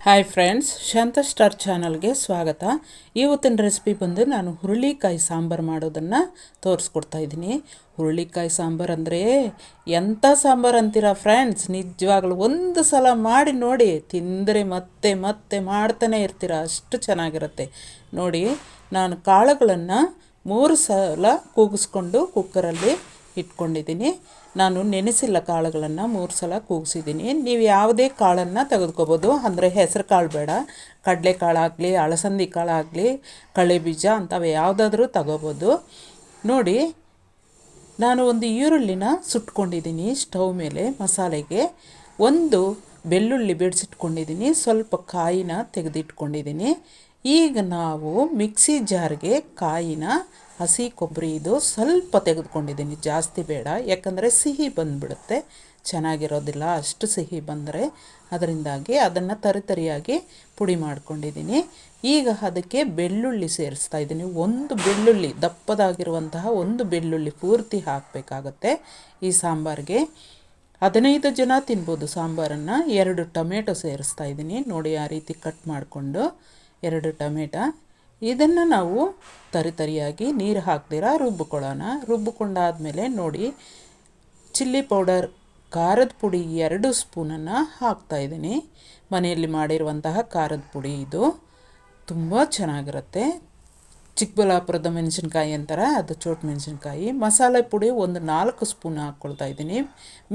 Hi friends ಶಾಂತ star ಚಾನಲ್ಗೆ ಸ್ವಾಗತ. ಇವತ್ತಿನ ರೆಸಿಪಿ ಬಂದು ನಾನು ಹುರುಳಿಕಾಯಿ ಸಾಂಬಾರು ಮಾಡೋದನ್ನು ತೋರಿಸ್ಕೊಡ್ತಾ ಇದ್ದೀನಿ. ಹುರುಳಿಕಾಯಿ ಸಾಂಬಾರು ಅಂದರೆ ಎಂಥ ಸಾಂಬಾರು ಅಂತೀರಾ ಫ್ರೆಂಡ್ಸ್ ನಿಜವಾಗ್ಲೂ ಒಂದು ಸಲ ಮಾಡಿ ನೋಡಿ, ತಿಂದರೆ ಮತ್ತೆ ಮತ್ತೆ ಮಾಡ್ತಾನೆ ಇರ್ತೀರ, ಅಷ್ಟು ಚೆನ್ನಾಗಿರುತ್ತೆ. ನೋಡಿ, ನಾನು ಕಾಳುಗಳನ್ನು ಮೂರು ಸಲ ಕೂಗಿಸ್ಕೊಂಡು ಕುಕ್ಕರಲ್ಲಿ ಇಟ್ಕೊಂಡಿದ್ದೀನಿ. ನಾನು ನೆನೆಸಿಲ್ಲ ಕಾಳುಗಳನ್ನು ಮೂರು ಸಲ ಕೂಗಿಸಿದ್ದೀನಿ. ನೀವು ಯಾವುದೇ ಕಾಳನ್ನು ತೆಗೆದುಕೋಬೋದು. ಅಂದರೆ ಹೆಸರು ಕಾಳು ಬೇಡ. ಕಡಲೆಕಾಳು ಆಗಲಿ ಅಳಸಂದಿ ಕಾಳು ಆಗಲಿ, ಕಳೆ ಬೀಜ ಅಂಥವು ಯಾವುದಾದ್ರೂ ತಗೋಬೋದು. ನೋಡಿ, ನಾನು ಒಂದು ಈರುಳ್ಳಿನ ಸುಟ್ಕೊಂಡಿದ್ದೀನಿ ಸ್ಟವ್ ಮೇಲೆ, ಮಸಾಲೆಗೆ. ಒಂದು ಬೆಳ್ಳುಳ್ಳಿ ಬಿಡಿಸಿಟ್ಕೊಂಡಿದ್ದೀನಿ. ಸ್ವಲ್ಪ ಕಾಯಿನ ತೆಗೆದಿಟ್ಕೊಂಡಿದ್ದೀನಿ. ಈಗ ನಾವು ಮಿಕ್ಸಿ ಜಾರ್ಗೆ ಕಾಯಿನ ಹಸಿ ಕೊಬ್ಬರಿ ಇದು ಸ್ವಲ್ಪ ತೆಗೆದುಕೊಂಡಿದ್ದೀನಿ, ಜಾಸ್ತಿ ಬೇಡ. ಯಾಕಂದರೆ ಸಿಹಿ ಬಂದುಬಿಡುತ್ತೆ. ಚೆನ್ನಾಗಿರೋದಿಲ್ಲ, ಅಷ್ಟು ಸಿಹಿ ಬಂದರೆ. ಅದರಿಂದಾಗಿ ಅದನ್ನು ತರಿತರಿಯಾಗಿ ಪುಡಿ ಮಾಡ್ಕೊಂಡಿದ್ದೀನಿ. ಈಗ ಅದಕ್ಕೆ ಬೆಳ್ಳುಳ್ಳಿ ಸೇರಿಸ್ತಾ ಇದ್ದೀನಿ. ಒಂದು ಬೆಳ್ಳುಳ್ಳಿ, ದಪ್ಪದಾಗಿರುವಂತಹ ಒಂದು ಬೆಳ್ಳುಳ್ಳಿ ಪೂರ್ತಿ ಹಾಕಬೇಕಾಗತ್ತೆ ಈ ಸಾಂಬಾರಿಗೆ. ಹದಿನೈದು ಜನ ತಿನ್ಬೋದು ಸಾಂಬಾರನ್ನು. ಎರಡು ಟೊಮೆಟೊ ಸೇರಿಸ್ತಾ ಇದ್ದೀನಿ. ನೋಡಿ ಆ ರೀತಿ ಕಟ್ ಮಾಡಿಕೊಂಡು ಎರಡು ಟೊಮೆಟೊ. ಇದನ್ನು ನಾವು ತರಿತರಿಯಾಗಿ ನೀರು ಹಾಕ್ದಿರ ರುಬ್ಬಿಕೊಳ್ಳೋಣ ರುಬ್ಬಿಕೊಂಡಾದಮೇಲೆ ನೋಡಿ, ಚಿಲ್ಲಿ ಪೌಡರ್, ಖಾರದ ಪುಡಿ ಎರಡು ಸ್ಪೂನನ್ನು ಹಾಕ್ತಾಯಿದ್ದೀನಿ ಮನೆಯಲ್ಲಿ ಮಾಡಿರುವಂತಹ ಖಾರದ ಪುಡಿ ಇದು. ತುಂಬ ಚೆನ್ನಾಗಿರುತ್ತೆ. ಚಿಕ್ಕಬಳ್ಳಾಪುರದ ಮೆಣಸಿನ್ಕಾಯಿ ಅಂತಾರೆ, ಅದು ಚೋಟ್ ಮೆಣಸಿನ್ಕಾಯಿ. ಮಸಾಲೆ ಪುಡಿ ಒಂದು ನಾಲ್ಕು ಸ್ಪೂನ್ ಹಾಕ್ಕೊಳ್ತಾ ಇದ್ದೀನಿ.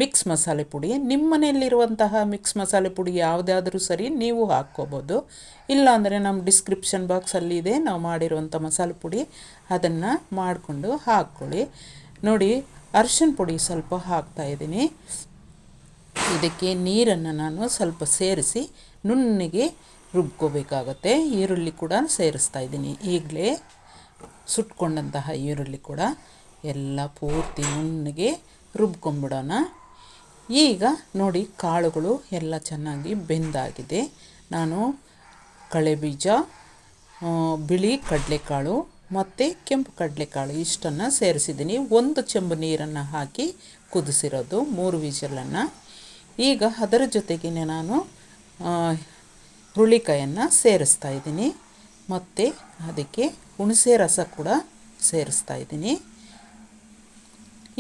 ಮಿಕ್ಸ್ ಮಸಾಲೆ ಪುಡಿ. ನಿಮ್ಮ ಮನೆಯಲ್ಲಿರುವಂತಹ ಮಿಕ್ಸ್ ಮಸಾಲೆ ಪುಡಿ ಯಾವುದಾದ್ರೂ ಸರಿ ನೀವು ಹಾಕ್ಕೋಬೋದು. ಇಲ್ಲಾಂದರೆ ನಮ್ಮ ಡಿಸ್ಕ್ರಿಪ್ಷನ್ ಬಾಕ್ಸಲ್ಲಿ ಇದೆ, ನಾವು ಮಾಡಿರುವಂಥ ಮಸಾಲೆ ಪುಡಿ, ಅದನ್ನು ಮಾಡಿಕೊಂಡು ಹಾಕ್ಕೊಳ್ಳಿ. ನೋಡಿ ಅರ್ಶಿನ ಪುಡಿ ಸ್ವಲ್ಪ ಹಾಕ್ತಾ ಇದ್ದೀನಿ. ಇದಕ್ಕೆ ನೀರನ್ನು ನಾನು ಸ್ವಲ್ಪ ಸೇರಿಸಿ, ನುಣ್ಣಗೆ ರುಬ್ಕೋಬೇಕಾಗತ್ತೆ. ಈರುಳ್ಳಿ ಕೂಡ ಸೇರಿಸ್ತಾ ಇದ್ದೀನಿ. ಈಗಲೇ ಸುಟ್ಕೊಂಡಂತಹ ಈರುಳ್ಳಿ ಕೂಡ ಎಲ್ಲ ಪೂರ್ತಿ ನುಣ್ಣಗೆ ರುಬ್ಕೊಂಬಿಡೋಣ. ಈಗ ನೋಡಿ ಕಾಳುಗಳು ಎಲ್ಲ ಚೆನ್ನಾಗಿ ಬೆಂದಾಗಿದೆ. ನಾನು ಕಳೆಬೀಜ ಬಿಳಿ ಕಡಲೆಕಾಳು ಮತ್ತು ಕೆಂಪು ಕಡಲೆಕಾಳು ಇಷ್ಟನ್ನು ಸೇರಿಸಿದ್ದೀನಿ. ಒಂದು ಚೆಂಬು ನೀರನ್ನು ಹಾಕಿ ಕುದಿಸಿರೋದು, ಮೂರು ವಿಜಲನ್ನು. ಈಗ ಅದರ ಜೊತೆಗೆ ನಾನು ಹುರುಳಿಕಾಯನ್ನು ಸೇರಿಸ್ತಾ ಇದ್ದೀನಿ. ಮತ್ತು ಅದಕ್ಕೆ ಹುಣಸೆ ರಸ ಕೂಡ ಸೇರಿಸ್ತಾ ಇದ್ದೀನಿ.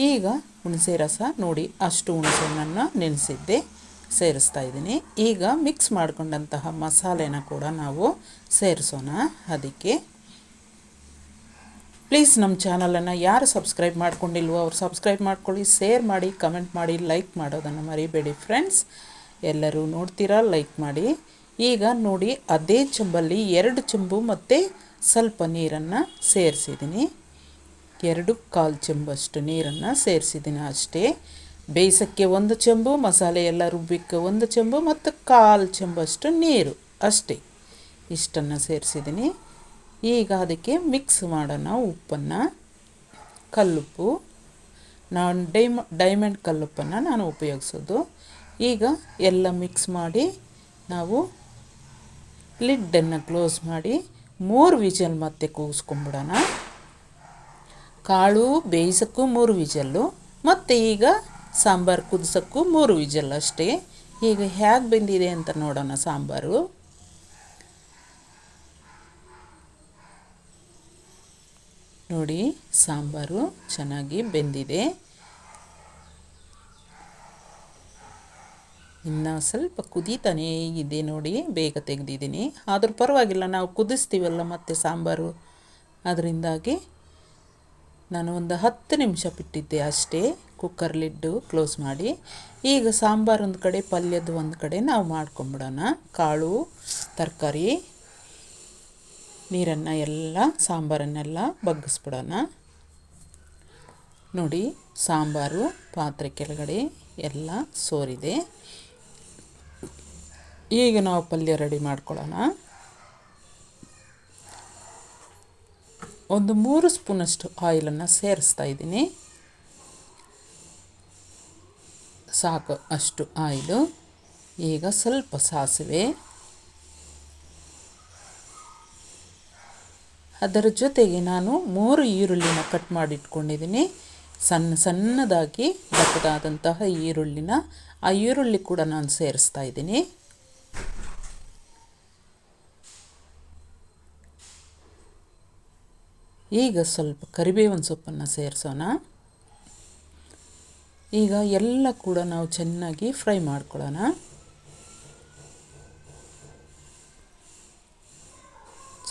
ಈಗ ಹುಣಸೆ ರಸ ನೋಡಿ ಅಷ್ಟು ಹುಣಸೆಹಣ್ಣನ್ನು ನೆನೆಸಿದ್ದೆ, ಸೇರಿಸ್ತಾ ಇದ್ದೀನಿ. ಈಗ ಮಿಕ್ಸ್ ಮಾಡಿಕೊಂಡಂತಹ ಮಸಾಲೆನ ಕೂಡ ನಾವು ಸೇರಿಸೋಣ. ಅದಕ್ಕೆ ಪ್ಲೀಸ್ ನಮ್ಮ ಚಾನಲನ್ನು ಯಾರು ಸಬ್ಸ್ಕ್ರೈಬ್ ಮಾಡ್ಕೊಂಡಿಲ್ವೋ ಅವ್ರು ಸಬ್ಸ್ಕ್ರೈಬ್ ಮಾಡ್ಕೊಳ್ಳಿ ಶೇರ್ ಮಾಡಿ ಕಮೆಂಟ್ ಮಾಡಿ ಲೈಕ್ ಮಾಡೋದನ್ನು ಮರಿಬೇಡಿ ಫ್ರೆಂಡ್ಸ್ ಎಲ್ಲರೂ ನೋಡ್ತೀರಾ ಲೈಕ್ ಮಾಡಿ. ಈಗ ನೋಡಿ ಅದೇ ಚೆಂಬಲ್ಲಿ ಎರಡು ಚೊಂಬು ಮತ್ತು ಸ್ವಲ್ಪ ನೀರನ್ನು ಸೇರಿಸಿದ್ದೀನಿ. ಎರಡು ಕಾಲು ಚೆಂಬಷ್ಟು ನೀರನ್ನು ಸೇರಿಸಿದ್ದೀನಿ ಅಷ್ಟೇ. ಬೇಯಿಸೋಕ್ಕೆ ಒಂದು ಚೆಂಬು ಮಸಾಲೆ ಎಲ್ಲ ರುಬ್ಬಿಕ್ಕೆ ಒಂದು ಚೆಂಬು ಮತ್ತು ಕಾಲು ಚೆಂಬಷ್ಟು ನೀರು ಅಷ್ಟೇ. ಇಷ್ಟನ್ನು ಸೇರಿಸಿದ್ದೀನಿ. ಈಗ ಅದಕ್ಕೆ ಮಿಕ್ಸ್ ಮಾಡೋಣ ಉಪ್ಪನ್ನು. ಕಲ್ಲುಪ್ಪು. ನಾನು ಡೈಮ, ಡೈಮಂಡ್ ಕಲ್ಲುಪ್ಪನ್ನು ನಾನು ಉಪಯೋಗಿಸೋದು. ಈಗ ಎಲ್ಲ ಮಿಕ್ಸ್ ಮಾಡಿ ನಾವು ಲಿಡ್ಡನ್ನು ಕ್ಲೋಸ್ ಮಾಡಿ ಮೂರು ವಿಜಲ್ ಮತ್ತೆ ಕೂಗಿಸ್ಕೊಂಬಿಡೋಣ. ಕಾಳು, ಬೇಯಿಸೋಕ್ಕೂ ಮೂರು ವಿಜಲ್ಲು, ಮತ್ತು ಈಗ ಸಾಂಬಾರು ಕುದಿಸೋಕ್ಕೂ ಮೂರು ವಿಜಲ್ ಅಷ್ಟೇ. ಈಗ ಹೇಗೆ ಬೆಂದಿದೆ ಅಂತ ನೋಡೋಣ ಸಾಂಬಾರು. ನೋಡಿ, ಸಾಂಬಾರು ಚೆನ್ನಾಗಿ ಬೆಂದಿದೆ. ಇನ್ನು ಸ್ವಲ್ಪ ಕುದೀತಾನೇ ಇದೆ ನೋಡಿ, ಬೇಗ ತೆಗೆದಿದ್ದೀನಿ. ಆದರೂ ಪರವಾಗಿಲ್ಲ, ನಾವು ಕುದಿಸ್ತೀವಲ್ಲ ಮತ್ತೆ ಸಾಂಬಾರು. ಅದರಿಂದಾಗಿ ನಾನು ಒಂದು ಹತ್ತು ನಿಮಿಷ ಬಿಟ್ಟಿದ್ದೆ ಅಷ್ಟೇ ಕುಕ್ಕರ್ ಲಿಡ್ಡು ಕ್ಲೋಸ್ ಮಾಡಿ. ಈಗ ಸಾಂಬಾರು ಒಂದು ಕಡೆ ಪಲ್ಯದ ಒಂದು ಕಡೆ ನಾವು ಮಾಡ್ಕೊಂಬಿಡೋಣ. ಕಾಳು, ತರಕಾರಿ, ನೀರನ್ನು ಎಲ್ಲ, ಸಾಂಬಾರನ್ನೆಲ್ಲ ಬಗ್ಗಿಸ್ಬಿಡೋಣ. ನೋಡಿ, ಸಾಂಬಾರು, ಪಾತ್ರೆ ಕೆಳಗಡೆ ಎಲ್ಲ ಸೋರಿದೆ. ಈಗ ನಾವು ಪಲ್ಯ ರೆಡಿ ಮಾಡ್ಕೊಳ್ಳೋಣ. ಒಂದು ಮೂರು ಸ್ಪೂನಷ್ಟು ಆಯಿಲನ್ನು ಸೇರಿಸ್ತಾ ಇದ್ದೀನಿ. ಸಾಕು, ಅಷ್ಟು ಆಯಿಲು. ಈಗ ಸ್ವಲ್ಪ ಸಾಸಿವೆ. ಅದರ ಜೊತೆಗೆ ನಾನು ಮೂರು ಈರುಳ್ಳಿನ ಕಟ್ ಮಾಡಿಟ್ಕೊಂಡಿದ್ದೀನಿ. ಸಣ್ಣ ಸಣ್ಣದಾಗಿ ದಪ್ಪದಾದಂತಹ ಈರುಳ್ಳಿನ, ಆ ಈರುಳ್ಳಿ ಕೂಡ ನಾನು ಸೇರಿಸ್ತಾ ಇದ್ದೀನಿ. ಈಗ ಸ್ವಲ್ಪ ಕರಿಬೇವಿನ ಸೊಪ್ಪನ್ನು ಸೇರಿಸೋಣ. ಈಗ ಎಲ್ಲ ಕೂಡ ನಾವು ಚೆನ್ನಾಗಿ ಫ್ರೈ ಮಾಡ್ಕೊಳ್ಳೋಣ.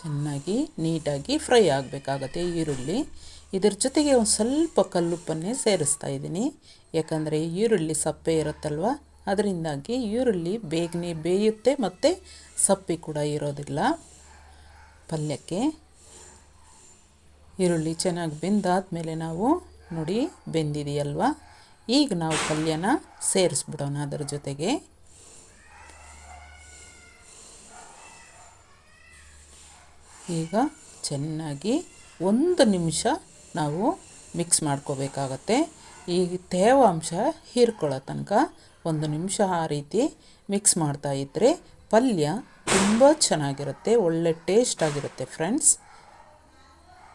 ಚೆನ್ನಾಗಿ ನೀಟಾಗಿ ಫ್ರೈ ಆಗಬೇಕಾಗತ್ತೆ ಈರುಳ್ಳಿ. ಇದರ ಜೊತೆಗೆ ಒಂದು ಸ್ವಲ್ಪ ಕಲ್ಲುಪ್ಪನ್ನೇ ಸೇರಿಸ್ತಾ ಇದ್ದೀನಿ. ಯಾಕಂದರೆ ಈರುಳ್ಳಿ ಸಪ್ಪೆ ಇರುತ್ತಲ್ವ? ಅದರಿಂದಾಗಿ ಈರುಳ್ಳಿ ಬೇಗನೆ ಬೇಯುತ್ತೆ ಮತ್ತು ಸಪ್ಪೆ ಕೂಡ ಇರೋದಿಲ್ಲ. ಪಲ್ಯಕ್ಕೆ. ಈರುಳ್ಳಿ ಚೆನ್ನಾಗಿ ಬೆಂದಾದಮೇಲೆ ನಾವು ನೋಡಿ ಬೆಂದಿದೆಯಲ್ವ? ಈಗ ನಾವು ಪಲ್ಯನ ಸೇರಿಸ್ಬಿಡೋಣ ಅದರ ಜೊತೆಗೆ. ಈಗ ಚೆನ್ನಾಗಿ ಒಂದು ನಿಮಿಷ ನಾವು ಮಿಕ್ಸ್ ಮಾಡ್ಕೋಬೇಕಾಗತ್ತೆ. ಈ ತೇವಾಂಶ ಹೀರ್ಕೊಳ್ಳೋ ತನಕ ಒಂದು ನಿಮಿಷ ಆ ರೀತಿ ಮಿಕ್ಸ್ ಮಾಡ್ತಾ ಇದ್ದರೆ ಪಲ್ಯ ತುಂಬ ಚೆನ್ನಾಗಿರುತ್ತೆ, ಒಳ್ಳೆ ಟೇಸ್ಟ್ ಆಗಿರುತ್ತೆ ಫ್ರೆಂಡ್ಸ್.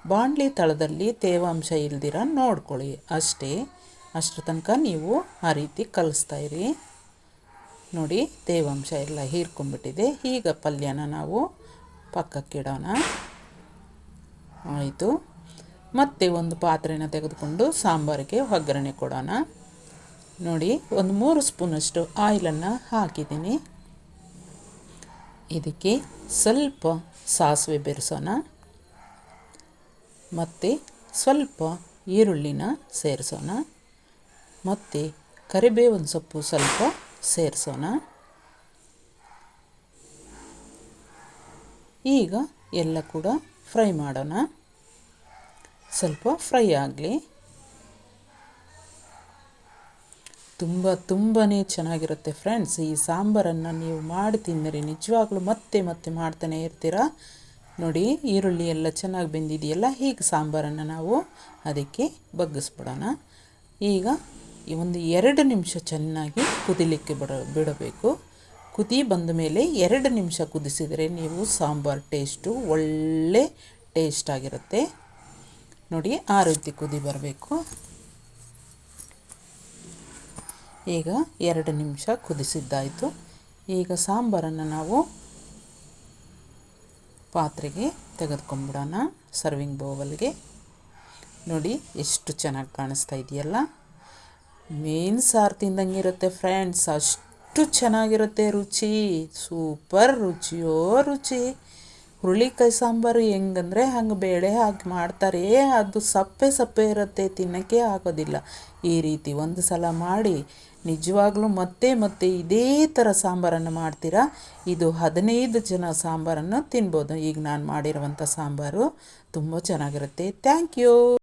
ಬಾಣಲಿ ತಳದಲ್ಲಿ ತೇವಾಂಶ ಇಲ್ದಿರ ನೋಡ್ಕೊಳ್ಳಿ. ಅಷ್ಟೇ. ಅಷ್ಟರ ತನಕ ನೀವು ಆ ರೀತಿ ಕಲಿಸ್ತಾ ಇರಿ. ನೋಡಿ, ತೇವಾಂಶ ಎಲ್ಲ ಹೀರ್ಕೊಂಡ್ಬಿಟ್ಟಿದೆ. ಈಗ ಪಲ್ಯನ ನಾವು ಪಕ್ಕಕ್ಕಿಡೋಣ ಆಯಿತು. ಮತ್ತೆ ಒಂದು ಪಾತ್ರೆನ ತೆಗೆದುಕೊಂಡು ಸಾಂಬಾರಿಗೆ ಒಗ್ಗರಣೆ ಕೊಡೋಣ. ನೋಡಿ, ಒಂದು ಮೂರು ಸ್ಪೂನಷ್ಟು ಆಯಿಲನ್ನು ಹಾಕಿದ್ದೀನಿ. ಇದಕ್ಕೆ ಸ್ವಲ್ಪ ಸಾಸಿವೆ ಬೆರೆಸೋಣ. ಮತ್ತು ಸ್ವಲ್ಪ ಈರುಳ್ಳಿನ ಸೇರಿಸೋಣ. ಮತ್ತು ಕರಿಬೇವಿನ ಸೊಪ್ಪು ಸ್ವಲ್ಪ ಸೇರಿಸೋಣ. ಈಗ ಎಲ್ಲ ಕೂಡ ಫ್ರೈ ಮಾಡೋಣ. ಸ್ವಲ್ಪ ಫ್ರೈ ಆಗಲಿ. ತುಂಬ ತುಂಬಾ ಚೆನ್ನಾಗಿರುತ್ತೆ ಫ್ರೆಂಡ್ಸ್. ಈ ಸಾಂಬಾರನ್ನು ನೀವು ಮಾಡಿ ತಿಂದರೆ ನಿಜವಾಗ್ಲೂ ಮತ್ತೆ ಮತ್ತೆ ಮಾಡ್ತಾನೆ ಇರ್ತೀರ? ನೋಡಿ, ಈರುಳ್ಳಿ ಎಲ್ಲ ಚೆನ್ನಾಗಿ ಬೆಂದಿದೆಯಲ್ಲ, ಹೀಗೆ ಸಾಂಬಾರನ್ನು ನಾವು ಅದಕ್ಕೆ ಬಗ್ಗಿಸ್ಬಿಡೋಣ. ಈಗ ಒಂದು ಎರಡು ನಿಮಿಷ ಚೆನ್ನಾಗಿ ಕುದಿಲಿಕ್ಕೆ ಬಿಡ, ಬಿಡಬೇಕು. ಕುದಿ ಬಂದ ಮೇಲೆ ಎರಡು ನಿಮಿಷ ಕುದಿಸಿದರೆ ನೀವು ಸಾಂಬಾರು ಟೇಸ್ಟು ಒಳ್ಳೆ ಟೇಸ್ಟ್ ಆಗಿರುತ್ತೆ. ನೋಡಿ, ಆ ರೀತಿ ಕುದಿ ಬರಬೇಕು. ಈಗ ಎರಡು ನಿಮಿಷ ಕುದಿಸಿದ್ದಾಯಿತು. ಈಗ ಸಾಂಬಾರನ್ನು ನಾವು ಪಾತ್ರೆಗೆ ತೆಗೆದುಕೊಂಡ್ಬಿಡೋಣ ಸರ್ವಿಂಗ್ ಬೌವಲ್ಗೆ ನೋಡಿ ಎಷ್ಟು ಚೆನ್ನಾಗಿ ಕಾಣಿಸ್ತಾ ಇದೆಯಲ್ಲ? ಮೇನ್ ಸಾರು ತಿಂದಂಗೆ ಇರುತ್ತೆ ಫ್ರೆಂಡ್ಸ್ ಅಷ್ಟು ಚೆನ್ನಾಗಿರುತ್ತೆ ರುಚಿ ಸೂಪರ್ ರುಚಿಯೋ ರುಚಿ. ಹುರುಳಿಕಾಯಿ ಸಾಂಬಾರು ಹೆಂಗಂದರೆ ಹಂಗೆ ಬೇಳೆ ಹಾಕಿ ಮಾಡ್ತಾರೆ, ಅದು ಸಪ್ಪೆ ಸಪ್ಪೆ ಇರುತ್ತೆ, ತಿನ್ನೋಕ್ಕೆ ಆಗೋದಿಲ್ಲ. ಈ ರೀತಿ ಒಂದು ಸಲ ಮಾಡಿ ನಿಜವಾಗ್ಲೂ ಮತ್ತೆ ಮತ್ತೆ ಇದೇ ಥರ ಸಾಂಬಾರನ್ನು ಮಾಡ್ತೀರಾ? ಇದು ಹದಿನೈದು ಜನ ಸಾಂಬಾರನ್ನು ತಿನ್ಬೋದು. ಈಗ ನಾನು ಮಾಡಿರುವಂಥ ಸಾಂಬಾರು ತುಂಬ ಚೆನ್ನಾಗಿರುತ್ತೆ. Thank you